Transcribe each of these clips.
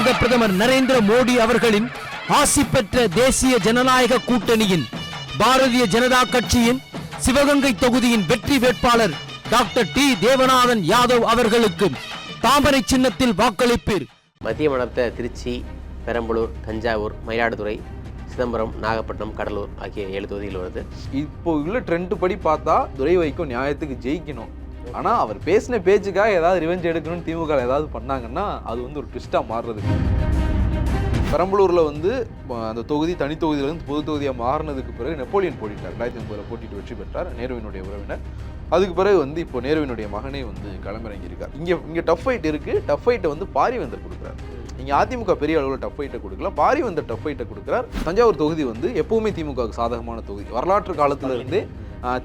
பாரத பிரதமர் நரேந்திர மோடி அவர்களின் ஆசி பெற்ற தேசிய ஜனநாயக கூட்டணியின் பாரதிய ஜனதா கட்சியின் சிவகங்கை தொகுதியின் வெற்றி வேட்பாளர் டாக்டர் டி தேவநாதன் யாதவ் அவர்களுக்கு தாமரை சின்னத்தில் வாக்களிப்பீர். மத்திய மண்டலத்தை திருச்சி பெரம்பலூர் தஞ்சாவூர் மயிலாடுதுறை சிதம்பரம் நாகப்பட்டினம் கடலூர் ஆகிய ஏழு தொகுதிகள் வருது இப்போ உள்ள ட்ரெண்ட் படி பார்த்தா துரை வைக்கும் நியாயத்துக்கு ஜெயிக்கணும். ஆனால் அவர் பேசின பேச்சுக்காக ஏதாவது ரிவெஞ்ச் எடுக்கணும்னு திமுக ஏதாவது பண்ணாங்கன்னா அது வந்து ஒரு ட்விஸ்ட்டாக மாறுறது பெரம்பலூரில் வந்து அந்த தொகுதி தனி தொகுதியிலிருந்து பொது தொகுதியாக மாறினதுக்கு பிறகு நெப்போலியன் போட்டிட்டார் ரெண்டாயிரத்தி ஒன்பதில் போட்டிட்டு வெற்றி பெற்றார் நேருவினுடைய உறவினர். அதுக்கு பிறகு வந்து இப்போ நேருவினுடைய மகனே வந்து களமிறங்கியிருக்கார். இங்கே இங்கே டஃப் ஃபைட் இருக்குது டஃப் ஃபைட்டை வந்து பாரிவேந்தர் கொடுக்குறாரு. இங்கே அதிமுக பெரிய அளவில் டஃப் ஃபைட்டை கொடுக்கல. பாரிவேந்தர் டஃப் ஃபைட்டை கொடுக்குறார். தஞ்சாவூர் தொகுதி வந்து எப்பவுமே திமுகவுக்கு சாதகமான தொகுதி. வரலாற்று காலத்திலிருந்தே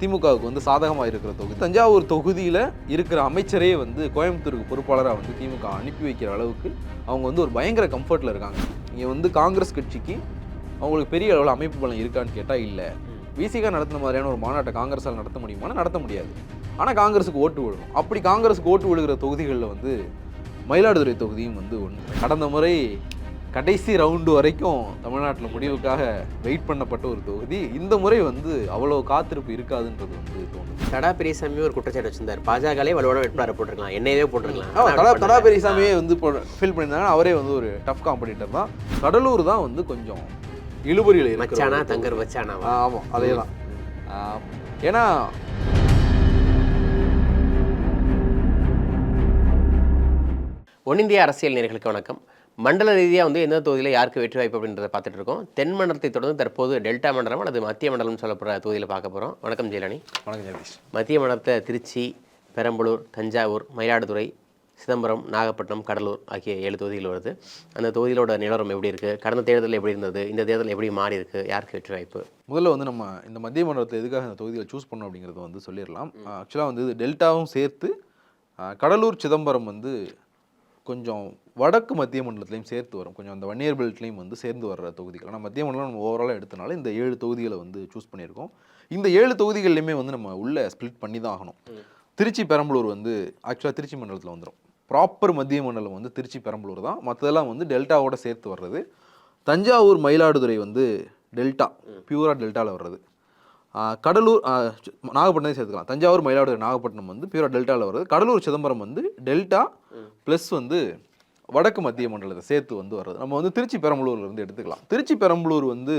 திமுகவுக்கு வந்து சாதகமாக இருக்கிற தொகுதி. தஞ்சாவூர் தொகுதியில் இருக்கிற அமைச்சரே வந்து கோயம்புத்தூருக்கு பொறுப்பாளராக வந்து திமுக அனுப்பி வைக்கிற அளவுக்கு அவங்க வந்து ஒரு பயங்கர கம்ஃபர்ட்டில் இருக்காங்க. இங்கே வந்து காங்கிரஸ் கட்சிக்கு அவங்களுக்கு பெரிய அளவில் அமைப்பு பலம் இருக்கான்னு கேட்டால் இல்லை. விசிகா நடத்தின மாதிரியான ஒரு மாநாட்டை காங்கிரஸால் நடத்த முடியுமானா நடத்த முடியாது. ஆனால் காங்கிரஸுக்கு ஓட்டு விழுகும் அப்படி காங்கிரஸுக்கு ஓட்டு விழுகிற தொகுதிகளில் வந்து மயிலாடுதுறை தொகுதியும் வந்து ஒன்று கடந்த முறை கடைசி ரவுண்டு வரைக்கும் தமிழ்நாட்டில் முடிவுக்காக வெயிட் பண்ணப்பட்ட ஒரு தொகுதி. இந்த முறை வந்து அவ்வளோ காத்திருப்பு இருக்காதுன்றது வந்து தோணுது. தடா பெரியசாமி ஒரு குற்றச்சாட்டு வச்சிருந்தார். பாஜகலே வலுவான வேட்பாளர் போட்டிருக்கலாம். என்னையவே போட்டிருக்கலாம். தடா தடா. பெரியசாமியே வந்து ஃபில் பண்ணியிருந்தாங்க அவரே வந்து ஒரு டஃப் காம்படிட்டர் தான். கடலூர் தான் வந்து கொஞ்சம் இழுபறியில் மச்சானா தங்கர் மச்சானாவா ஆ, ஆமாம் அதே தான். ஏன்னா ஒன்னிந்திய அரசியல் நேர்களுக்கு வணக்கம். மண்டல ரீதியாக வந்து எந்த தொகுதியில் யாருக்கு வெற்றி வாய்ப்பு அப்படின்றத பார்த்துட்டு இருக்கோம். தென் மண்டலத்தை தொடர்ந்து தற்போது டெல்டா மண்டலம் அல்லது மத்திய மண்டலம் சொல்லப்படுற தொகுதியில் பார்க்க போகிறோம் வணக்கம் ஜெயலனி வணக்கம் ஜெகதீஷ். மத்திய மண்டலத்தை திருச்சி பெரம்பலூர் தஞ்சாவூர் மயிலாடுதுறை சிதம்பரம் நாகப்பட்டினம் கடலூர் ஆகிய ஏழு தொகுதிகள் வருது. அந்த தொகுதிகளோட நிலவரம் எப்படி இருக்குது கடந்த தேர்தல் எப்படி இருந்தது? இந்த தேர்தல் எப்படி மாறி இருக்கு? யாருக்கு வெற்றி வாய்ப்பு? முதல்ல வந்து நம்ம இந்த மத்திய மண்டலத்தை எதுக்காக இந்த தொகுதியில் சூஸ் பண்ணோம் அப்படிங்கிறத வந்து சொல்லிடலாம். ஆக்சுவலாக வந்து டெல்டாவும் சேர்த்து கடலூர் சிதம்பரம் வந்து கொஞ்சம் வடக்கு மத்திய மண்டலத்திலையும் சேர்த்து வரும். கொஞ்சம் அந்த வன்னியர் பெல்ட்லையும் வந்து சேர்ந்து வர்ற தொகுதிகள். ஆனால் மத்திய மண்டலம் நம்ம ஓவராலாக எடுத்தனால இந்த ஏழு தொகுதிகளை வந்து சூஸ் பண்ணியிருக்கோம். இந்த ஏழு தொகுதிகள்லையுமே வந்து நம்ம உள்ள ஸ்ப்ளிட் பண்ணி தான் ஆகணும். திருச்சி பெரம்பலூர் வந்து ஆக்சுவலாக திருச்சி மண்டலத்தில் வந்துடும் ப்ராப்பர் மத்திய மண்டலம் வந்து திருச்சி பெரம்பலூர் தான். மற்றதெல்லாம் வந்து டெல்டாவோட சேர்த்து வர்றது. தஞ்சாவூர் மயிலாடுதுறை வந்து டெல்டா பியூரா டெல்டாவில் வர்றது. கடலூர் நாகப்பட்டினம் சேர்த்துக்கலாம். தஞ்சாவூர் மயிலாடுதுறை நாகப்பட்டினம் வந்து பியூரா டெல்டாவில் வருது கடலூர் சிதம்பரம் வந்து டெல்டா ப்ளஸ் வந்து வடக்கு மத்திய மண்டலத்தை சேர்த்து வந்து வர்றது. நம்ம வந்து திருச்சி பெரம்பலூர்ல இருந்து எடுத்துக்கலாம். திருச்சி பெரம்பலூர் வந்து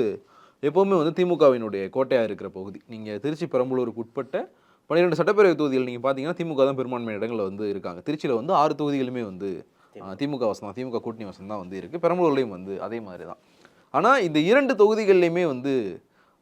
எப்போவுமே வந்து திமுகவினுடைய கோட்டையாக இருக்கிற பகுதி. நீங்கள் திருச்சி பெரம்பலூருக்கு உட்பட்ட பன்னிரெண்டு சட்டப்பேரவை தொகுதிகள் நீங்கள் பார்த்தீங்கன்னா திமுக தான் பெரும்பான்மை இடங்களில் வந்து இருக்காங்க. திருச்சியில் வந்து ஆறு தொகுதிகளுமே வந்து திமுக. வசம் தான் திமுக கூட்டணி வசம் தான் வந்து இருக்குது பெரம்பலூர்லேயும் வந்து அதே மாதிரி தான். ஆனால் இந்த இரண்டு தொகுதிகள்லையுமே வந்து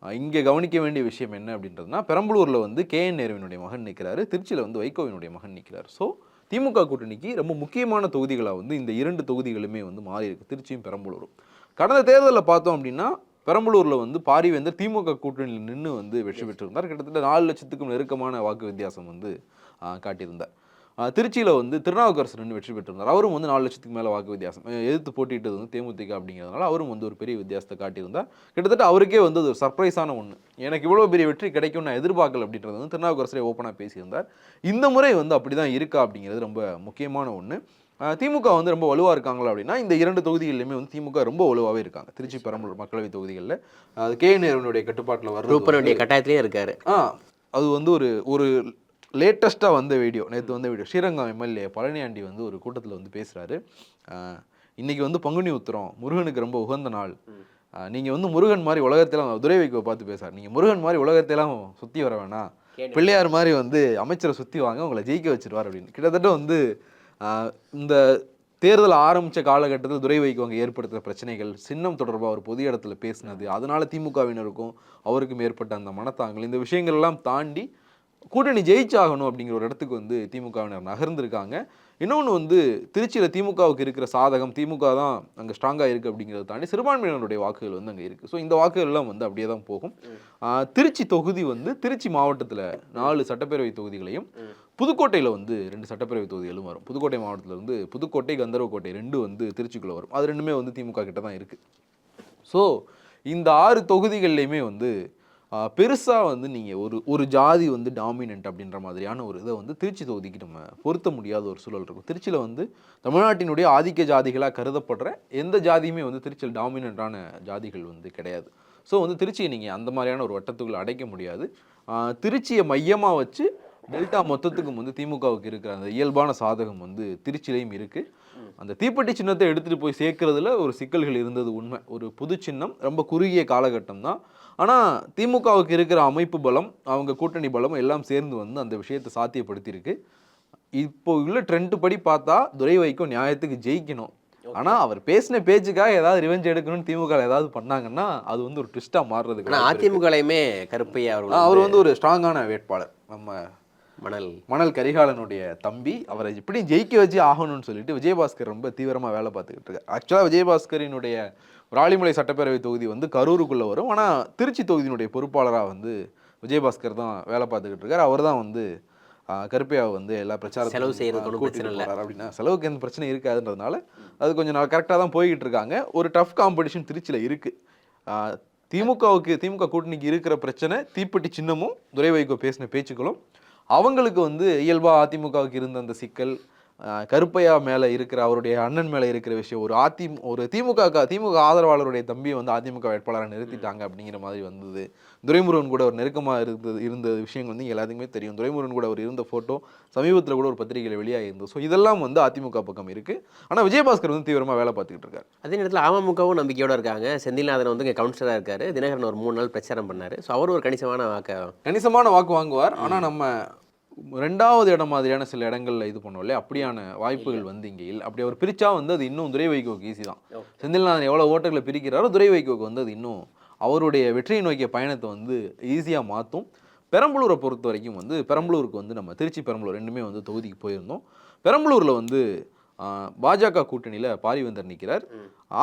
இங்கே கவனிக்க வேண்டிய விஷயம் என்ன அப்படின்றதுனா பெரம்பலூரில் வந்து கே என் நேருவினுடைய மகன் நிற்கிறாரு திருச்சியில் வந்து வைகோவினுடைய மகன் நிற்கிறார் ஸோ திமுக கூட்டணிக்கு ரொம்ப முக்கியமான தொகுதிகளாக வந்து இந்த இரண்டு தொகுதிகளுமே வந்து மாறி திருச்சியும் பெரம்பலூரும். கடந்த தேர்தலில் பார்த்தோம் அப்படின்னா பெரம்பலூரில் வந்து பாரிவேந்தர் திமுக கூட்டணியில் நின்று வந்து வெற்றி பெற்றிருந்தார். கிட்டத்தட்ட நாலு லட்சத்துக்கும் நெருக்கமான வாக்கு வித்தியாசம் வந்து காட்டியிருந்தார். திருச்சியில் வந்து திருநாவுக்கரசர் வெற்றி பெற்றிருந்தார். அவரும் வந்து நாலு லட்சத்துக்கு மேலே வாக்கு வித்தியாசம். எதிர்த்து போட்டியிட்டது வந்து தேமுதிக அப்படிங்கிறதுனால அவரும் வந்து ஒரு பெரிய வித்தியாசத்தை காட்டியிருந்தார். கிட்டத்தட்ட அவருக்கே வந்து அது ஒரு சர்ப்ரைஸான ஒன்று எனக்கு இவ்வளோ பெரிய வெற்றி கிடைக்கும் நான் எதிர்பார்க்கல அப்படின்றது வந்து திருநாவுக்கரசரே ஓப்பனாக பேசியிருந்தார். இந்த முறை வந்து அப்படி தான் இருக்கா அப்படிங்கிறது ரொம்ப முக்கியமான ஒன்று திமுக வந்து ரொம்ப வலுவாக இருக்காங்களா அப்படின்னா இந்த இரண்டு தொகுதிகளிலுமே வந்து திமுக ரொம்ப வலுவாகவே இருக்காங்க. திருச்சி பெரம்பலூர் மக்களவை தொகுதிகளில். அது கே நேருனுடைய கட்டுப்பாட்டில் வேண்டிய கட்டாயத்திலேயே இருக்காரு. ஆ அது வந்து ஒரு ஒரு லேட்டஸ்ட்டாக வந்த வீடியோ. நேற்று வந்த வீடியோ. ஸ்ரீரங்கம் எம்எல்ஏ பழனியாண்டி வந்து ஒரு கூட்டத்தில் வந்து பேசுகிறாரு இன்னைக்கு வந்து பங்குனி உத்திரம் முருகனுக்கு ரொம்ப உகந்த நாள். நீங்கள் வந்து முருகன் மாதிரி உலகத்தெல்லாம் துரை வைக்கோ பார்த்து பேசுறாரு நீங்கள் முருகன் மாதிரி உலகத்தெல்லாம் சுற்றி வர வேணாம். பிள்ளையார் மாதிரி வந்து அமைச்சரை சுற்றி வாங்க உங்களை ஜெயிக்க வச்சிருவார் அப்படின்னு. கிட்டத்தட்ட வந்து இந்த தேர்தல் ஆரம்பித்த காலகட்டத்தில் துரை வைக்கோங்க ஏற்படுத்துகிற பிரச்சனைகள் சின்னம் தொடர்பாக ஒரு பொது இடத்துல பேசினது அதனால திமுகவினருக்கும் அவருக்கும் ஏற்பட்ட அந்த மனத்தாங்கல் இந்த விஷயங்கள் எல்லாம் தாண்டி கூட்டணி ஜெயிச்சாகணும் அப்படிங்கிற ஒரு இடத்துக்கு வந்து திமுகவினர் நகர்ந்திருக்காங்க. இன்னொன்று வந்து திருச்சியில் திமுகவுக்கு இருக்கிற சாதகம் திமுக தான் அங்கே ஸ்ட்ராங்காக இருக்குது அப்படிங்கிறத தாண்டி சிறுபான்மையினருடைய வாக்குகள் வந்து அங்கே இருக்குது ஸோ இந்த வாக்குகள்லாம் வந்து அப்படியே தான் போகும். திருச்சி தொகுதி வந்து திருச்சி மாவட்டத்தில் நாலு சட்டப்பேரவை தொகுதிகளையும் புதுக்கோட்டையில் வந்து ரெண்டு சட்டப்பேரவை தொகுதிகளும் வரும். புதுக்கோட்டை மாவட்டத்தில் வந்து புதுக்கோட்டை கந்தரவக்கோட்டை ரெண்டு வந்து திருச்சிக்குள்ளே வரும். அது ரெண்டுமே வந்து திமுக கிட்ட தான் இருக்குது ஸோ இந்த ஆறு தொகுதிகள்லையுமே வந்து பெருசாக வந்து நீங்கள் ஒரு ஒரு ஜாதி வந்து டாமினன்ட் அப்படின்ற மாதிரியான ஒரு இதை வந்து திருச்சி தொகுதிக்கு நம்ம பொருத்த முடியாத ஒரு சூழல் இருக்கும். திருச்சியில் வந்து தமிழ்நாட்டினுடைய ஆதிக்க ஜாதிகளாக கருதப்படுற எந்த ஜாதியுமே வந்து திருச்சியில் டாமினண்ட்டான ஜாதிகள் வந்து கிடையாது. ஸோ வந்து திருச்சியை நீங்கள் அந்த மாதிரியான ஒரு வட்டத்துக்குள்ளே அடைக்க முடியாது. திருச்சியை மையமாக வச்சு டெல்டா மொத்தத்துக்கும் வந்து திமுகவுக்கு இருக்கிற அந்த இயல்பான சாதகம் வந்து திருச்சியிலையும் இருக்குது அந்த தீப்பெட்டி சின்னத்தை எடுத்துகிட்டு போய் சேர்க்கறதுல ஒரு சிக்கல்கள் இருந்தது உண்மை. ஒரு புது சின்னம் ரொம்ப குறுகிய காலகட்டம் தான். ஆனால் திமுகவுக்கு இருக்கிற அமைப்பு பலம் அவங்க கூட்டணி பலம் எல்லாம் சேர்ந்து வந்து அந்த விஷயத்தை சாத்தியப்படுத்தியிருக்கு. இப்போ உள்ள ட்ரெண்ட் படி பார்த்தா துரை வைக்கும் நியாயத்துக்கு ஜெயிக்கணும். ஆனா அவர் பேசின பேச்சுக்காக ஏதாவது ரிவெஞ்ச் எடுக்கணும்னு திமுக ஏதாவது பண்ணாங்கன்னா அது வந்து ஒரு ட்விஸ்டா மாறுறதுக்கு ஆனால். அதிமுகலையுமே கருப்பையா ஆ, அவர்கள் அவர் வந்து ஒரு ஸ்ட்ராங்கான வேட்பாளர். நம்ம மணல். மணல் கரிகாலனுடைய தம்பி அவரை எப்படி ஜெயிக்க வச்சு ஆகணும்னு சொல்லிட்டு விஜயபாஸ்கர் ரொம்ப தீவிரமா வேலை பார்த்துக்கிட்டு இருக்காரு. ஆக்சுவலாக விஜயபாஸ்கரினுடைய ராலிமலை சட்டப்பேரவை தொகுதி வந்து கரூருக்குள்ள வரும். ஆனா திருச்சி தொகுதியினுடைய பொறுப்பாளரா வந்து விஜயபாஸ்கர் தான் வேலை பார்த்துக்கிட்டு இருக்காரு. அவர் தான் வந்து கருப்பையாவை வந்து எல்லா பிரச்சாரத்துக்கும் செலவு பிரச்சனை இல்ல. போறாரு அப்படின்னா செலவுக்கு எந்த பிரச்சனை இருக்காதுன்றதுனால அது கொஞ்சம் நாள் கரெக்டாக தான் போய்கிட்டு இருக்காங்க. ஒரு டஃப் காம்படிஷன் திருச்சியில் இருக்கு. ஆஹ் திமுகவுக்கு திமுக கூட்டணிக்கு இருக்கிற பிரச்சனை தீப்பெட்டி சின்னமும் துரை வைகோ பேசின பேச்சுக்களும் அவங்களுக்கு வந்து இயல்பாக அதிமுகவுக்கு இருந்த அந்த சிக்கல் கருப்பையா மேல இருக்கிற அவருடைய அண்ணன் மேல இருக்கிற விஷயம் ஒரு அதி ஒரு திமுக திமுக ஆதரவாளருடைய தம்பியை வந்து அதிமுக வேட்பாளரை நிறுத்திட்டாங்க அப்படிங்கிற மாதிரி வந்தது. துரைமுருகன் கூட ஒரு நெருக்கமா இருந்தது இருந்த விஷயங்கள் வந்து எல்லாத்துக்குமே தெரியும். துரைமுருகன் கூட அவர் இருந்த போட்டோ சமீபத்துல கூட ஒரு பத்திரிகையில வெளியாகி இருந்தது ஸோ இதெல்லாம் வந்து அதிமுக பக்கம் இருக்கு. ஆனா விஜயபாஸ்கர் வந்து தீவிரமா வேலை பார்த்துக்கிட்டு இருக்காரு. அதே நேரத்தில் அமமுகவும் நம்பிக்கையோட இருக்காங்க. செந்தில்நாதன் வந்து இங்கே கவுன்சிலராக இருக்காரு. தினகரன் ஒரு மூணு நாள் பிரச்சாரம் பண்ணாரு. ஸோ அவர் ஒரு கணிசமான வாக்க கணிசமான வாக்கு வாங்குவார். ஆனா நம்ம ரெண்டாவது இடம் மாதிரியான சில இடங்கள்ல இது பண்ணுவோம் இல்லையா? அப்படியான வாய்ப்புகள் வந்து இங்க இல்லை. அப்படி அவர் பிரிச்சா வந்து அது இன்னும் துரை வைகோக்கு ஈஸி தான் செந்தில்நாதன் எவ்வளவு ஓட்டர்களை பிரிக்கிறாரோ துரை வைகோக்கு வந்து அது இன்னும் அவருடைய வெற்றியை நோக்கிய பயணத்தை வந்து ஈஸியா மாத்தும். பெரம்பலூரை பொறுத்த வரைக்கும் வந்து பெரம்பலூருக்கு வந்து நம்ம திருச்சி பெரம்பலூர் ரெண்டுமே வந்து தொகுதிக்கு போயிருந்தோம். பெரம்பலூர்ல வந்து பாஜக கூட்டணியில பாரிவேந்தர் நிற்கிறார்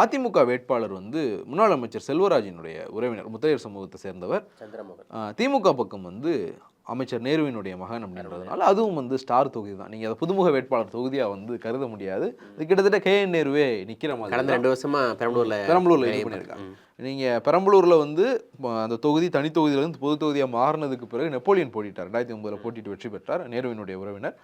அதிமுக வேட்பாளர் வந்து முன்னாள் அமைச்சர் செல்வராஜினுடைய உறவினர் முத்தையர் சமூகத்தை சேர்ந்தவர். திமுக பக்கம் வந்து அமைச்சர் நேருவினுடைய மகன் அப்படின்றதுனால அதுவும் வந்து ஸ்டார் தொகுதி தான். நீங்கள் அதை புதுமுக வேட்பாளர் தொகுதியாக வந்து கருத முடியாது. இது கிட்டத்தட்ட கே என் நேருவே நிற்கிற மாதிரி கடந்த. ரெண்டு வருஷமா பெரம்பலூர்ல பெரம்பலூர்ல இது பண்ணியிருக்காங்க. நீங்கள் பெரம்பலூர்ல வந்து அந்த தொகுதி தனி தொகுதியிலேருந்து பொது தொகுதியாக மாறினதுக்கு பிறகு நெப்போலியன் போட்டிட்டார். ரெண்டாயிரத்தி ஒன்பதில் போட்டிட்டு வெற்றி பெற்றார் நேருவினுடைய உறவினர்.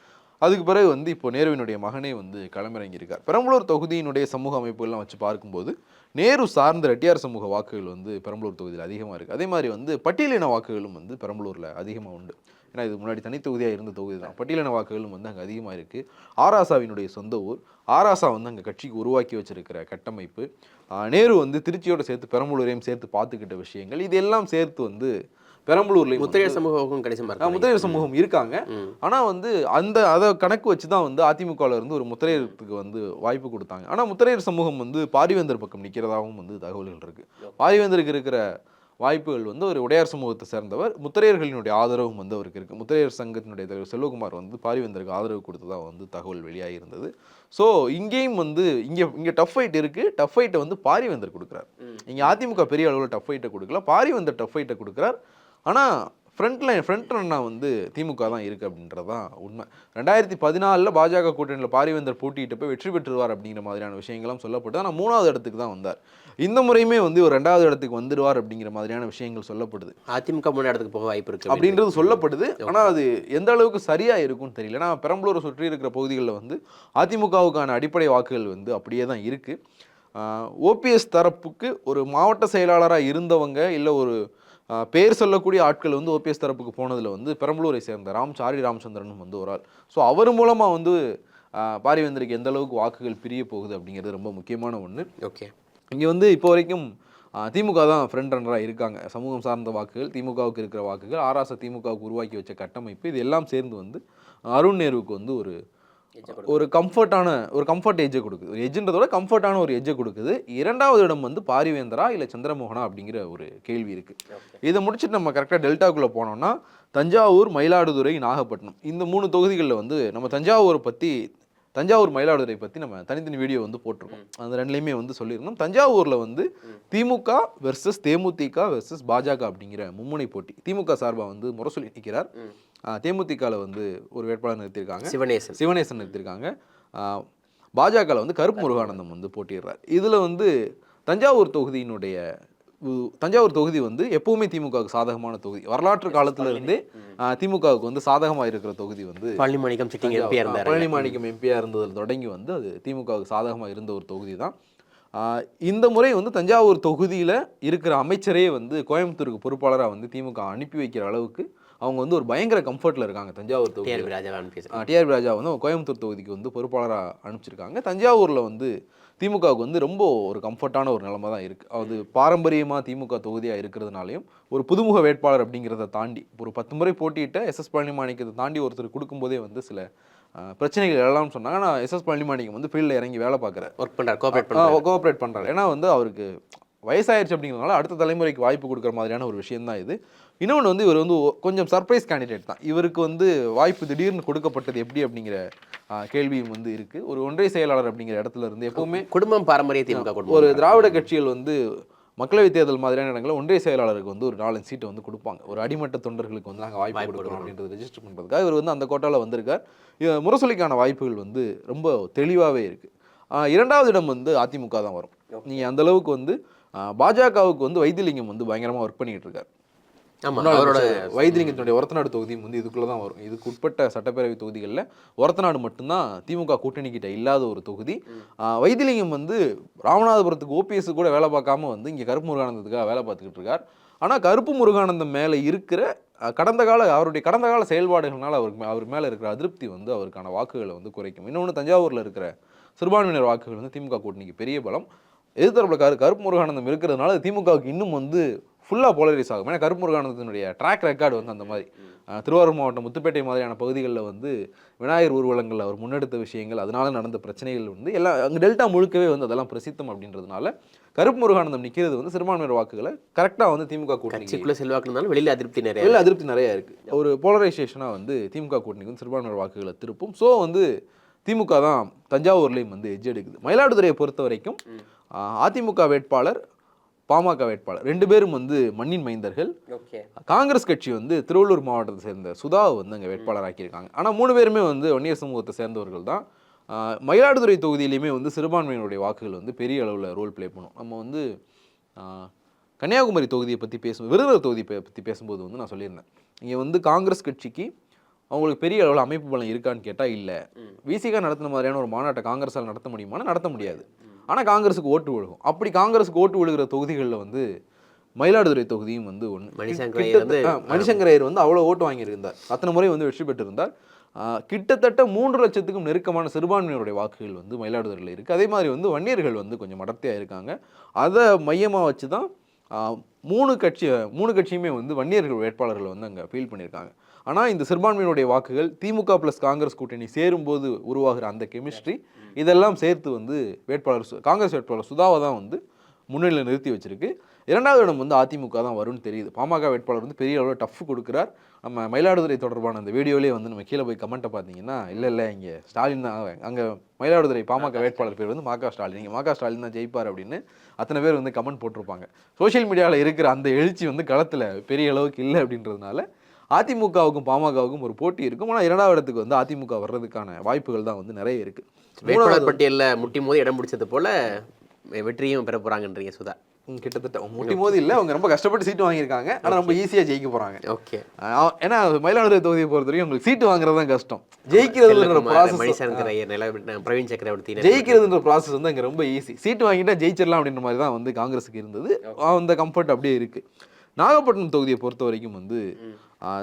அதுக்கு பிறகு வந்து இப்போ நேருவினுடைய மகனே வந்து களமிறங்கியிருக்கார். பெரம்பலூர் தொகுதியினுடைய சமூக அமைப்புகள்லாம் வச்சு பார்க்கும்போது நேரு சார்ந்த ரெட்டியார் சமூக வாக்குகள் வந்து பெரம்பலூர் தொகுதியில் அதிகமாக இருக்குது அதே மாதிரி வந்து பட்டியலின வாக்குகளும் வந்து பெரம்பலூரில் அதிகமாக உண்டு. ஏன்னா இது முன்னாடி தனி தொகுதியாக இருந்த தொகுதி தான். பட்டியலின வாக்குகளும் வந்து அங்கே அதிகமாக இருக்குது ஆராசாவினுடைய சொந்த ஊர். ஆராசா வந்து அங்கே கட்சிக்கு உருவாக்கி வச்சிருக்கிற கட்டமைப்பு. நேரு வந்து திருச்சியோடு சேர்த்து பெரம்பலூரையும் சேர்த்து பார்த்துக்கிட்ட விஷயங்கள். இதெல்லாம் சேர்த்து வந்து பெரம்பலூர்லேயும் முத்திரையர் சமூகம் கணிசமா ஆஹ் இருக்கு முத்திரையர் சமூகம் இருக்காங்க. ம். ஆனா வந்து அந்த அதை கணக்கு வச்சு தான் வந்து அதிமுகவில் இருந்து ஒரு முத்திரையருக்கு வந்து வாய்ப்பு கொடுத்தாங்க. ஆனா முத்திரையர் சமூகம் வந்து பாரிவேந்தர் பக்கம் நிற்கிறதாகவும் வந்து தகவல்கள் இருக்கு. பாரிவேந்தருக்கு இருக்கிற வாய்ப்புகள் வந்து ஒரு உடையார் சமூகத்தை சேர்ந்தவர் முத்திரையர்களினுடைய ஆதரவும் வந்து அவருக்கு இருக்கு. முத்திரையர் சங்கத்தினுடைய தலைவர் செல்வகுமார் வந்து பாரிவேந்தருக்கு ஆதரவு கொடுத்ததா வந்து தகவல் வெளியாகி இருந்தது. ஸோ இங்கேயும் வந்து இங்கே இங்கே டஃப் ஃபைட் இருக்கு. டஃப் ஃபைட்டை வந்து பாரிவேந்தர் கொடுக்குறார். இங்கே அதிமுக பெரிய அளவில் டஃப் ஃபைட்டை கொடுக்கல. பாரிவேந்தர் டஃப் ஃபைட்டை கொடுக்குறார். ஆனால் ஃப்ரண்ட் லைன் ஃப்ரண்ட் ரன்னா வந்து திமுக தான் இருக்குது அப்படின்றது தான் உண்மை. ரெண்டாயிரத்தி பதினாலில் பாஜக கூட்டணியில் பாரிவேந்தர் போட்டியிட்டு போய் வெற்றி பெற்றுவார் அப்படிங்கிற மாதிரியான விஷயங்கள்லாம் சொல்லப்படுது ஆனால் மூணாவது இடத்துக்கு தான் வந்தார். இந்த முறையுமே வந்து ஒரு ரெண்டாவது இடத்துக்கு வந்துடுவார் அப்படிங்கிற மாதிரியான விஷயங்கள் சொல்லப்படுது. அதிமுக மூணு இடத்துக்கு போக வாய்ப்பு இருக்கு அப்படின்றது சொல்லப்படுது. ஆனால் அது எந்த அளவுக்கு சரியாக இருக்கும்னு தெரியல. ஏன்னா பெரம்பலூரை சுற்றி இருக்கிற பகுதிகளில் வந்து அதிமுகவுக்கான அடிப்படை வாக்குகள் வந்து அப்படியே தான் இருக்குது ஓபிஎஸ் தரப்புக்கு ஒரு மாவட்ட செயலாளராக இருந்தவங்க இல்லை ஒரு பேர் சொல்லக்கூடிய ஆட்கள் வந்து ஓபிஎஸ் தரப்புக்கு போனதில் வந்து பெரம்பலூரை சேர்ந்த ராம் சாரி ராமச்சந்திரனும் வந்து ஒரு ஆள். ஸோ அவர் மூலமாக வந்து பாரிவேந்தருக்கு எந்த அளவுக்கு வாக்குகள் பிரிய போகுது அப்படிங்கிறது ரொம்ப முக்கியமான ஒன்று ஓகே. இங்கே வந்து இப்போ வரைக்கும் திமுக தான் ஃப்ரண்ட் ரன்னராக இருக்காங்க. சமூகம் சார்ந்த வாக்குகள் திமுகவுக்கு இருக்கிற வாக்குகள் ஆராச திமுகவுக்கு உருவாக்கி வச்ச கட்டமைப்பு இது எல்லாம் சேர்ந்து வந்து அருண் நேருவுக்கு வந்து ஒரு ஒரு கம்ஃபர்ட்டான ஒரு கம்ஃபர்ட் எஜ்ஜை கொடுக்குது. ஒரு எஜ்ஜுன்றதோட கம்ஃபர்ட்டான ஒரு எஜ்ஜை கொடுக்குது. இரண்டாவது இடம் வந்து பாரிவேந்தரா இல்லை சந்திரமோகனா அப்படிங்கிற ஒரு கேள்வி இருக்கு. இதை முடிச்சுட்டு நம்ம கரெக்டாக டெல்டாக்குள்ளே போனோம்னா தஞ்சாவூர் மயிலாடுதுறை நாகப்பட்டினம். இந்த மூணு தொகுதிகளில் வந்து நம்ம தஞ்சாவூரை பற்றி தஞ்சாவூர் மயிலாடுதுறை பற்றி நம்ம தனித்தனி வீடியோ வந்து போட்டிருக்கோம். அந்த ரெண்டுலையுமே வந்து சொல்லியிருந்தோம். தஞ்சாவூரில் வந்து திமுக வெர்சஸ் தேமுதிக வெர்சஸ் பாஜக அப்படிங்கிற மும்முனை போட்டி. திமுக சார்பாக வந்து முரசொலி நிற்கிறார் தேமுதிகவில் வந்து ஒரு வேட்பாளர் நிறுத்தியிருக்காங்க. சிவனேசன். சிவனேசன் நிறுத்தியிருக்காங்க. பாஜகவில் வந்து கருப்பு முருகானந்தம் வந்து போட்டிடுறார் இதில் வந்து தஞ்சாவூர் தொகுதியினுடைய தஞ்சாவூர் தொகுதி வந்து எப்பவுமே திமுகவுக்கு சாதகமான தொகுதி. வரலாற்று காலத்துல இருந்தே திமுகவுக்கு வந்து சாதகமா இருக்கிற தொகுதி வந்து பழனி மாணிக்கம் சிட்டிங் எம்பியா இருந்தார். பழனி மாணிக்கம் எம்பியா இருந்ததில் தொடங்கி வந்து அது திமுகவுக்கு சாதகமா இருந்த ஒரு தொகுதி தான். இந்த முறை வந்து தஞ்சாவூர் தொகுதியில இருக்கிற அமைச்சரே வந்து கோயம்புத்தூருக்கு பொறுப்பாளராக வந்து திமுக அனுப்பி வைக்கிற அளவுக்கு அவங்க வந்து ஒரு பயங்கர கம்ஃபர்ட்ல இருக்காங்க. தஞ்சாவூர் தொகுதி டிஆர்பி அனுப்பி டிஆர்பி ராஜா வந்து கோயம்புத்தூர் தொகுதிக்கு வந்து பொறுப்பாளராக அனுப்பிச்சிருக்காங்க. தஞ்சாவூரில் வந்து திமுகவுக்கு வந்து ரொம்ப ஒரு கம்ஃபர்ட்டான ஒரு நிலைமை தான் இருக்குது அது பாரம்பரியமாக திமுக தொகுதியாக இருக்கிறதுனாலையும் ஒரு புதுமுக வேட்பாளர் அப்படிங்கிறத தாண்டி ஒரு பத்து முறை போட்டியிட்ட எஸ்எஸ் பழனிமாணிக்கத்தை தாண்டி ஒருத்தர் கொடுக்கும்போதே வந்து சில பிரச்சனைகள் எழலாம்னு சொன்னாங்க. ஆனால் எஸ்எஸ் பழனிமாணிக்கம் வந்து ஃபீல்டில் இறங்கி வேலை பார்க்குறாரு. ஒர்க் பண்றாரு கோஆபரேட் பண்றாரு. கோஆப்ரேட் பண்ணுறாரு ஏன்னா வந்து அவருக்கு வயசாயிருச்சு அப்படிங்கிறதுனால அடுத்த தலைமுறைக்கு வாய்ப்பு கொடுக்குற மாதிரியான ஒரு விஷயம் தான் இது. இன்னொன்று வந்து இவர் வந்து கொஞ்சம் சர்ப்ரைஸ் கேண்டிடேட் தான். இவருக்கு வந்து வாய்ப்பு திடீர்னு கொடுக்கப்பட்டது எப்படி அப்படிங்கிற கேள்வியும் வந்து இருக்கு. ஒரு ஒன்றிய செயலாளர் அப்படிங்கிற இடத்துல இருந்து எப்பவுமே குடும்பம் பாரம்பரிய திமுக ஒரு திராவிட கட்சிகள் வந்து மக்களவைத் தேர்தல் மாதிரியான இடங்களில் ஒன்றிய செயலாளருக்கு வந்து ஒரு நாலஞ்சு சீட்டை வந்து கொடுப்பாங்க. ஒரு அடிமட்ட தொண்டர்களுக்கு வந்து நாங்கள் வாய்ப்பு கொடுக்குறோம் அப்படின்றது ரெஜிஸ்டர் பண்ணுறதுக்காக இவர் வந்து அந்த கோட்டாவில் வந்திருக்கார். முரசொலிக்கான வாய்ப்புகள் வந்து ரொம்ப தெளிவாகவே இருக்குது இரண்டாவது இடம் வந்து அதிமுக தான் வரும். நீங்கள் அந்த அளவுக்கு வந்து பாஜகவுக்கு வந்து வைத்திலிங்கம் வந்து பயங்கரமாக ஒர்க் பண்ணிட்டு இருக்கார். ஆமா முன்னாள் அவரோட அமைச்சர் வைத்திலிங்கத்தினுடைய ஒரத்தநாடு தொகுதியும் வந்து இதுக்குள்ள தான் வரும். இதுக்கு உட்பட்ட சட்டப்பேரவை தொகுதிகளில் ஒரத்தநாடு மட்டும்தான் திமுக கூட்டணி கிட்ட இல்லாத ஒரு தொகுதி. ஆஹ் வைத்திலிங்கம் வந்து ராமநாதபுரத்துக்கு ஓபிஎஸ் கூட வேலை பார்க்காம வந்து இங்கே கருப்பு முருகானந்தத்துக்காக வேலை பார்த்துக்கிட்டு இருக்கார். ஆனால் கருப்பு முருகானந்தம் மேலே இருக்கிற கடந்த கால அவருடைய கடந்த கால செயல்பாடுகள்னால அவருக்கு அவர் மேலே இருக்கிற அதிருப்தி வந்து அவருக்கான வாக்குகளை வந்து குறைக்கும். இன்னொன்று தஞ்சாவூரில் இருக்கிற சிறுபான்மையினர் வாக்குகள் வந்து திமுக கூட்டணிக்கு பெரிய பலம். எதிர்த்தரப்புல கரு கருப்பு முருகானந்தம் இருக்கிறதுனால திமுகவுக்கு இன்னும் வந்து ஃபுல்லாக போலரைஸ் ஆகும். ஏன்னா கருப்பு முருகானந்தத்தினுடைய ட்ராக் ரெக்கார்டு வந்து அந்த மாதிரி. திருவாரூர் மாவட்டம் முத்துப்பேட்டை மாதிரியான பகுதிகளில் வந்து விநாயகர் ஊர்வலங்களில் அவர் முன்னெடுத்த விஷயங்கள் அதனால நடந்த பிரச்சனைகள் வந்து எல்லாம் அங்கே டெல்டா முழுக்கவே வந்து அதெல்லாம் பிரசித்தம் அப்படின்றதுனால கருப்பு முருகானந்தம் நிற்கிறது வந்து சிறுபான்மையினர் வாக்குகளை கரெக்டாக வந்து திமுக கூட்டணி கட்சிக்குள்ள செல்வாக்கு இருந்தாலும் வெளியில அதிருப்தி நிறைய வெளில அதிருப்தி நிறைய இருக்கு. ஒரு போலரைசேஷனாக வந்து திமுக கூட்டணிக்கு வந்து சிறுபான்மையினர் வாக்குகளை திருப்பும். ஸோ வந்து திமுக தான் தஞ்சாவூர்லேயும் வந்து எஜ் எடுக்குது. மயிலாடுதுறையை பொறுத்த வரைக்கும் அதிமுக வேட்பாளர் பாமக வேட்பாளர். ரெண்டு பேரும் வந்து மண்ணின் மைந்தர்கள். ஓகே. காங்கிரஸ் கட்சி வந்து திருவள்ளூர் மாவட்டத்தை சேர்ந்த சுதாவை வந்து அங்கே வேட்பாளர் ஆக்கியிருக்காங்க. ஆனால் மூணு பேருமே வந்து வன்னியர் சமூகத்தை சேர்ந்தவர்கள் தான். மயிலாடுதுறை தொகுதியிலையுமே வந்து சிறுபான்மையினுடைய வாக்குகள் வந்து பெரிய அளவில் ரோல் ப்ளே பண்ணும். நம்ம வந்து கன்னியாகுமரி தொகுதியை பற்றி பேசும் விருதுநகர் தொகுதியை பற்றி பேசும்போது வந்து நான் சொல்லியிருந்தேன். இங்கே வந்து காங்கிரஸ் கட்சிக்கு அவங்களுக்கு பெரிய அளவில் அமைப்பு பலம் இருக்கான்னு கேட்டால் இல்லை. விசிகா நடத்தின மாதிரியான ஒரு மாநாட்டை காங்கிரஸால் நடத்த முடியுமானா நடத்த முடியாது. ஆனால் காங்கிரஸுக்கு ஓட்டு விழுகும். அப்படி காங்கிரஸுக்கு ஓட்டு விழுகிற தொகுதிகளில் வந்து மயிலாடுதுறை தொகுதியும் வந்து ஒன்று மணிசங்கர் ஐயர் வந்து அவ்வளோ ஓட்டு வாங்கியிருந்தார். அத்தனை முறை வந்து வெற்றி பெற்றிருந்தார். கிட்டத்தட்ட மூன்று லட்சத்துக்கும் நெருக்கமான சிறுபான்மையினருடைய வாக்குகள் வந்து மயிலாடுதுறையில் இருக்குது அதே மாதிரி வந்து வன்னியர்கள் வந்து கொஞ்சம் அடர்த்தியாக இருக்காங்க. அதை மையமாக வச்சு தான் மூணு கட்சி மூணு கட்சியுமே வந்து வன்னியர்கள் வேட்பாளர்கள் வந்து அங்கே ஃபீல் பண்ணியிருக்காங்க. ஆனால் இந்த சிறுபான்மையினுடைய வாக்குகள் திமுக ப்ளஸ் காங்கிரஸ் கூட்டணி சேரும்போது உருவாகிற அந்த கெமிஸ்ட்ரி இதெல்லாம் சேர்த்து வந்து வேட்பாளர் சு- காங்கிரஸ் வேட்பாளர் சுதாவை தான் வந்து முன்னிலையில் நிறுத்தி வச்சிருக்கு. இரண்டாவது இடம் வந்து அதிமுக தான் வரும்னு தெரியுது. பாமக வேட்பாளர் வந்து பெரிய அளவில் டஃப் கொடுக்குறார். நம்ம மயிலாடுதுறை தொடர்பான அந்த வீடியோலேயே வந்து நம்ம கீழே போய் கமெண்ட்டை பார்த்தீங்கன்னா இல்லை இல்லை இங்கே ஸ்டாலின் தான் அங்கே மயிலாடுதுறை பாமக வேட்பாளர் பேர் வந்து மாகா ஸ்டாலின். இங்கே மாகா ஸ்டாலின் தான் ஜெயிப்பார் அப்படின்னு அத்தனை பேர் வந்து கமெண்ட் போட்டிருப்பாங்க. சோஷியல் மீடியாவில் இருக்கிற அந்த எழுச்சி வந்து களத்தில் பெரிய அளவுக்கு இல்லை அப்படின்றதுனால அதிமுகவுக்கும் பாமகவுக்கும் ஒரு போட்டி இருக்கும். ஆனால் இரண்டாவது இடத்துக்கு வந்து அதிமுக வர்றதுக்கான வாய்ப்புகள் தான் வந்து நிறைய இருக்கு. வேட்பாளர் பட்டியல்ல முட்டி மோதி இடம் பிடிச்சது போல வெற்றியும் பெற போறாங்கன்றீங்க சுதா. கிட்டத்தட்ட முட்டி மோதி இல்லை. அவங்க ரொம்ப கஷ்டப்பட்டு சீட்டு வாங்கியிருக்காங்க. ஆனால் ரொம்ப ஈஸியாக ஜெயிக்க போகிறாங்க ஓகே ஏன்னா மயிலாடுதுறை தொகுதியை பொறுத்த வரைக்கும் உங்களுக்கு சீட்டு வாங்குறது தான் கஷ்டம். ஜெயிக்கிறதுன்ற ப்ராசஸ் பிரவீன் சக்கரவர்த்தி ஜெயிக்கிறதுன்ற ப்ராசஸ் வந்து அங்கே ரொம்ப ஈஸி சீட்டு வாங்கிட்டா ஜெயிச்சிடலாம் அப்படின்ற மாதிரி தான் வந்து காங்கிரஸுக்கு இருந்தது. அந்த கம்ஃபர்ட் அப்படியே இருக்கு. நாகப்பட்டினம் தொகுதியை பொறுத்த வரைக்கும் வந்து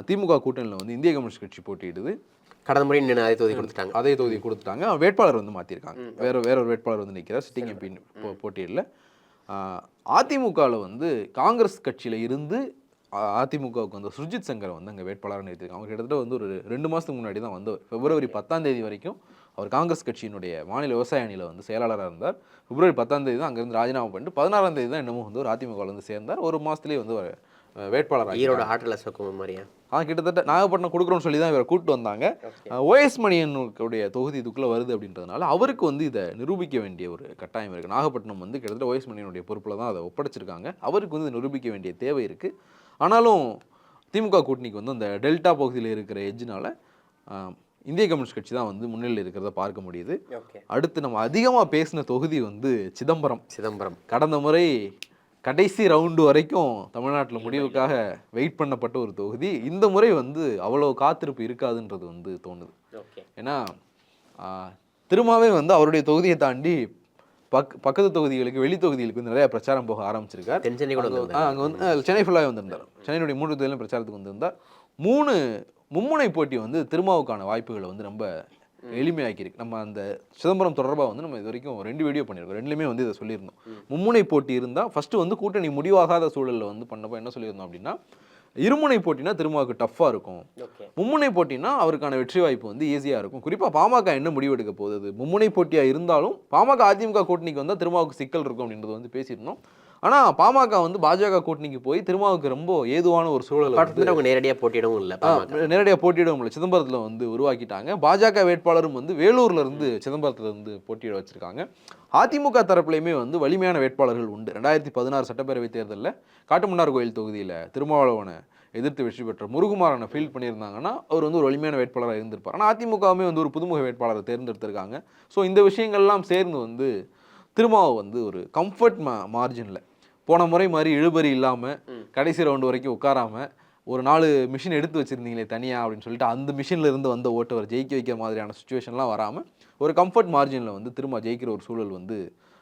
திமுக கூட்டணியில் வந்து இந்திய கம்யூனிஸ்ட் கட்சி போட்டியிடுது. கடந்த முறை அதே தொகுதி கொடுத்துட்டாங்க. அதே தொகுதியை கொடுத்துட்டாங்க. வேட்பாளர் வந்து மாற்றிருக்காங்க வேற வேற ஒரு வேட்பாளர் வந்து நிற்கிறார் சிட்டிங் எம்பி போட்டியில் அதிமுகவில் வந்து காங்கிரஸ் கட்சியில் இருந்து அதிமுகவுக்கு வந்து சுர்ஜித் சங்கரை வந்து அங்கே வேட்பாளராக நிறுத்திருக்காங்க. அவங்க கிட்டத்தட்ட வந்து ஒரு ரெண்டு மாதத்துக்கு முன்னாடி தான் வந்தவர். பிப்ரவரி பத்தாம் தேதி வரைக்கும் அவர் காங்கிரஸ் கட்சியினுடைய மாநில விவசாய அணியில் வந்து செயலாளராக இருந்தார். பிப்ரவரி பத்தாம் தேதி தான் அங்கேருந்து ராஜினாமா பண்ணிட்டு பதினாறாம் தேதி தான் இன்னமும் வந்து ஒரு அதிமுகவில் வந்து சேர்ந்தார். ஒரு மாதத்துலேயே வந்து வேட்பாளர் ஈரோட ஆற்றல் அசோக்குமார் மாதிரியா? ஆ கிட்டத்தட்ட நாகப்பட்டினம் கொடுக்குறோம்னு சொல்லி தான் இவரை கூப்பிட்டு வந்தாங்க. ஓஎஸ் மணியனுடைய தொகுதி இதுக்குள்ளே வருது அப்படின்றதுனால அவருக்கு வந்து இதை நிரூபிக்க வேண்டிய ஒரு கட்டாயம் இருக்குது நாகப்பட்டினம் வந்து கிட்டத்தட்ட ஓஎஸ் மணியனுடைய பொறுப்பில் தான் அதை ஒப்படைச்சிருக்காங்க. அவருக்கு வந்து நிரூபிக்க வேண்டிய தேவை இருக்குது ஆனாலும் திமுக கூட்டணிக்கு வந்து அந்த டெல்டா பகுதியில் இருக்கிற எஜ்ஜினால இந்திய கம்யூனிஸ்ட் கட்சி தான் வந்து முன்னிலையில் இருக்கிறத பார்க்க முடியுது. அடுத்து நம்ம அதிகமாக பேசின தொகுதி வந்து சிதம்பரம். சிதம்பரம். கடந்த முறை கடைசி ரவுண்டு வரைக்கும் தமிழ்நாட்டில் முடிவுக்காக வெயிட் பண்ணப்பட்ட ஒரு தொகுதி. இந்த முறை வந்து அவ்வளோ காத்திருப்பு இருக்காதுன்றது வந்து தோணுது. ஏன்னா திருமாவே வந்து அவருடைய தொகுதியை தாண்டி பக் பக்கத்து தொகுதிகளுக்கு வெளி தொகுதிகளுக்கு வந்து நிறைய பிரச்சாரம் போக ஆரம்பிச்சிருக்கார். அங்க- வந்து சென்னை ஃபுல்லாகவே வந்திருந்தார். சென்னையினுடைய மூன்று தொகுதியிலும் பிரச்சாரத்துக்கு வந்திருந்தார். மூணு மும்முனை போட்டி வந்து திருமாவுக்கான வாய்ப்புகளை வந்து ரொம்ப எளிமையாக்கியிருக்கு. நம்ம அந்த சிதம்பரம் தொடர்பாக வந்து நம்ம இது வரைக்கும் ரெண்டு வீடியோ பண்ணியிருக்கோம். ரெண்டுலையுமே வந்து இதை சொல்லியிருந்தோம். மும்முனை போட்டி இருந்தால் ஃபர்ஸ்ட் வந்து கூட்டணி முடிவாகாத சூழலில் வந்து பண்ணப்போ என்ன சொல்லியிருந்தோம் அப்படின்னா இருமுனை போட்டினா திருமாவுக்கு டஃப்பாக இருக்கும். மும்முனை போட்டினா அவருக்கான வெற்றி வாய்ப்பு வந்து ஈஸியாக இருக்கும். குறிப்பாக பாமக என்ன முடிவெடுக்க போகுது? மும்முனை போட்டியாக இருந்தாலும் பாமக அதிமுக கூட்டணிக்கு வந்தால் திருமாவுக்கு சிக்கல் இருக்கும் அப்படின்றது வந்து பேசியிருந்தோம். ஆனால் பாமக வந்து பாஜக கூட்டணிக்கு போய் திருமாவுக்கு ரொம்ப ஏதுவான ஒரு சூழல் அவங்க நேரடியாக போட்டியிடவும் இல்லை நேரடியாக போட்டியிட முடியல சிதம்பரத்தில் வந்து உருவாக்கிட்டாங்க. பாஜக வேட்பாளரும் வந்து வேலூர்ல இருந்து சிதம்பரத்துல இருந்து போட்டியிட வச்சிருக்காங்க. அதிமுக தரப்புலையுமே வந்து வலிமையான வேட்பாளர்கள் உண்டு. ரெண்டாயிரத்தி பதினாறு சட்டப்பேரவை தேர்தலில் காட்டுமன்னார் கோயில் தொகுதியில் திருமாவளவனை எதிர்த்து வெற்றி பெற்ற முருகுமாரனை ஃபீல் பண்ணியிருந்தாங்கன்னா அவர் வந்து ஒரு வலிமையான வேட்பாளராக இருந்திருப்பார். ஆனால் அதிமுகவுமே வந்து ஒரு புதுமுக வேட்பாளரை தேர்ந்தெடுத்திருக்காங்க. ஸோ இந்த விஷயங்கள்லாம் சேர்ந்து வந்து திருமாவை வந்து ஒரு கம்ஃபர்ட் மா மார்ஜினில் போன முறை மாதிரி இழுபறி இல்லாமல் கடைசி ரவுண்டு வரைக்கும் உட்காராம ஒரு நாலு மிஷின் எடுத்து வச்சிருந்தீங்களே தனியாக அப்படின்னு சொல்லிட்டு அந்த மிஷின்ல இருந்து வந்த ஓட்டவர் ஜெயிக்க வைக்கிற மாதிரியான சுச்சுவேஷன்லாம் வராமல் ஒரு கம்ஃபர்ட் மார்ஜினில் வந்து திரும்ப ஜெயிக்கிற ஒரு சூழல் வந்து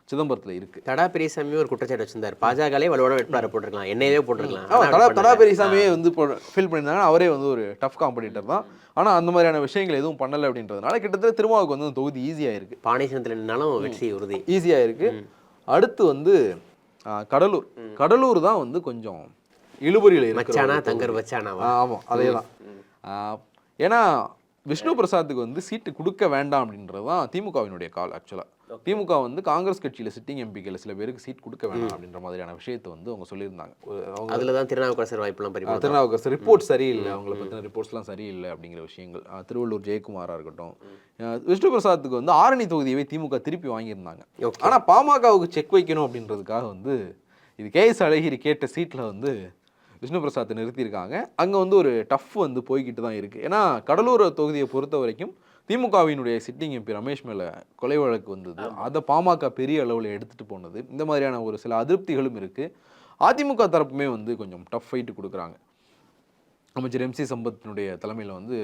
சிதம்பரத்தில் இருக்கு. தடா பெரியசாமி ஒரு குற்றச்சாட்டு வச்சிருந்தார். பாஜகலே வலுவான வேட்பாளரை போட்டிருக்கலாம் என்னையவே போட்டிருக்கலாம். தடா தடா. பெரியசாமியே வந்து ஃபீல் பண்ணியிருந்தாங்க அவரே வந்து ஒரு டஃப் காம்படிட்டர் தான். ஆனால் அந்த மாதிரியான விஷயங்கள் எதுவும் பண்ணலை அப்படின்றதுனால கிட்டத்தட்ட திருமாவுக்கு வந்து தொகுதி ஈஸியாக இருக்கு பானை சின்னத்தில் நின்னாலும் வெற்றி உறுதி. ஈஸியாக இருக்கு அடுத்து வந்து கடலூர். கடலூர் தான் வந்து கொஞ்சம் இழுபறியில் மச்சானா தங்கர் ஆ, ஆமாம் அதே தான் ஏன்னா விஷ்ணு பிரசாத்துக்கு வந்து சீட்டு கொடுக்க வேண்டாம் அப்படின்றது தான் திமுகவினுடைய கால் ஆக்சுவலாக திமுக வந்து காங்கிரஸ் கட்சியில் சிட்டிங் எம்பிக்கள் சில பேருக்கு சீட் கொடுக்க வேண்டாம் அப்படின்ற மாதிரியான விஷயத்தை வந்து அவங்க சொல்லியிருந்தாங்க. அவங்க அதுல தான் திருநாவுக்கரசர் வாய்ப்பெல்லாம் பறிப்பு திருநாவுக்கரசர் ரிப்போர்ட் சரியில்லை. அவங்கள பற்றின ரிப்போர்ட்ஸ்லாம் சரியில்லை அப்படிங்கிற விஷயங்கள். திருவள்ளூர் ஜெயக்குமாரா இருக்கட்டும். விஷ்ணு பிரசாத்துக்கு வந்து ஆரணி தொகுதியவே திமுக திருப்பி வாங்கியிருந்தாங்க. Okay. ஆனா பாமகவுக்கு செக் வைக்கணும் அப்படின்றதுக்காக வந்து இது கேஎஸ் அழகிரி கேட்ட சீட்ல வந்து விஷ்ணு பிரசாத்தை நிறுத்தியிருக்காங்க. அங்க வந்து ஒரு டஃப் வந்து போய்கிட்டு தான் இருக்கு. ஏன்னா கடலூர் தொகுதியை பொறுத்த வரைக்கும் திமுகவினுடைய சிட்டிங் எம்பி ரமேஷ் மேல கொலை வழக்கு வந்தது. அதை பாமக பெரிய அளவில் எடுத்துட்டு போனது. இந்த மாதிரியான ஒரு சில அதிருப்திகளும் இருக்கு. அதிமுக தரப்புமே வந்து கொஞ்சம் டஃப் ஃபைட்டு கொடுக்குறாங்க. அமைச்சர் எம்சி சம்பத்தினுடைய தலைமையில் வந்து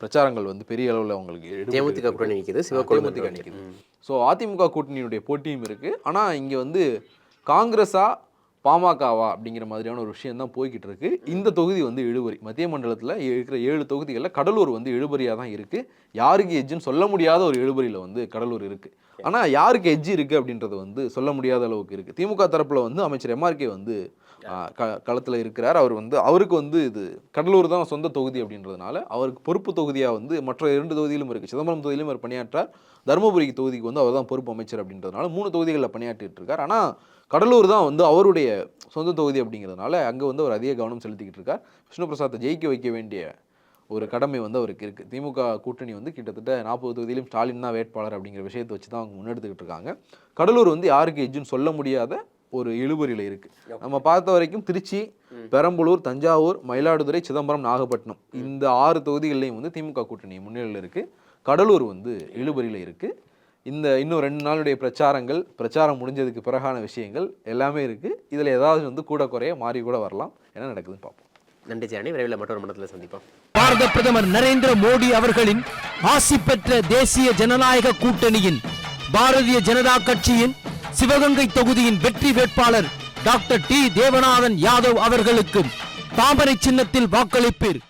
பிரச்சாரங்கள் வந்து பெரிய அளவில் அவங்களுக்கு தேமுதிக. கூட்டணி நிற்கிது தேமுதிக நிக்குது. ஸோ அதிமுக கூட்டணியினுடைய போட்டியும் இருக்கு. ஆனா இங்க வந்து காங்கிரஸா பாமகவா அப்படிங்கிற மாதிரியான ஒரு விஷயம் தான் போய்கிட்டு இருக்கு இந்த தொகுதி வந்து இழுபறி. மத்திய மண்டலத்துல இருக்கிற ஏழு தொகுதிகளில் கடலூர் வந்து இழுபறியா தான் இருக்கு. யாருக்கு எஜ்ஜுன்னு சொல்ல முடியாத ஒரு இழுபறியில வந்து கடலூர் இருக்கு. ஆனா யாருக்கு எஜ்ஜு இருக்கு அப்படின்றது வந்து சொல்ல முடியாத அளவுக்கு இருக்கு. திமுக தரப்புல வந்து அமைச்சர் எம்ஆர்கே வந்து களத்தில் இருக்கிறார். அவர் வந்து அவருக்கு வந்து இது கடலூர் தான் சொந்த தொகுதி அப்படின்றதுனால அவருக்கு பொறுப்பு தொகுதியாக வந்து மற்ற இரண்டு தொகுதியிலும் இருக்குது சிதம்பரம் தொகுதியிலும் அவர் பணியாற்றார். தருமபுரி தொகுதிக்கு வந்து அவர் தான் பொறுப்பு அமைச்சர் அப்படின்றதுனால மூணு தொகுதிகளில் பணியாற்றிட்டு இருக்கார். ஆனால் கடலூர் தான் வந்து அவருடைய சொந்த தொகுதி அப்படிங்கிறதுனால அங்கே வந்து அவர் அதிக கவனம் செலுத்திக்கிட்டு இருக்கார். விஷ்ணு பிரசாத்தை ஜெயிக்க வைக்க வேண்டிய ஒரு கடமை வந்து அவருக்கு இருக்குது திமுக கூட்டணி வந்து கிட்டத்தட்ட நாற்பது தொகுதியிலும் ஸ்டாலின் தான் வேட்பாளர் அப்படிங்கிற விஷயத்தை வச்சு தான் அவங்க முன்னெடுத்துக்கிட்டு இருக்காங்க. கடலூர் வந்து யாருக்கு எஜ்ஜுன்னு சொல்ல முடியாத ஒரு இழுபறியில் இருக்குது நம்ம பார்த்த வரைக்கும் திருச்சி பெரம்பலூர் தஞ்சாவூர் மயிலாடுதுறை சிதம்பரம் நாகப்பட்டினம் இந்த ஆறு தொகுதிகள்லையும் வந்து திமுக கூட்டணி முன்னிலையில் இருக்குது கடலூர் வந்து இழுபறியில் இருக்குது இந்த இன்னும் ரெண்டு நாளுடைய பிரச்சாரங்கள் பிரச்சாரம் முடிஞ்சதுக்கு பிறகான விஷயங்கள் எல்லாமே இருக்குது இதில் ஏதாவது வந்து கூட குறைய மாறி கூட வரலாம். என்ன நடக்குதுன்னு பார்ப்போம். நன்றி ஜானி விரைவில் மற்றொரு மண்டலத்தில் சந்திப்போம். பாரத பிரதமர் நரேந்திர மோடி அவர்களின் ஆசி பெற்ற தேசிய ஜனநாயக கூட்டணியின் பாரதிய ஜனதா கட்சியின் சிவகங்கை தொகுதியின் வெற்றி வேட்பாளர் டாக்டர் டி. தேவநாதன் யாதவ் அவர்களுக்கும் தாமரை சின்னத்தில் வாக்களிப்பீர்.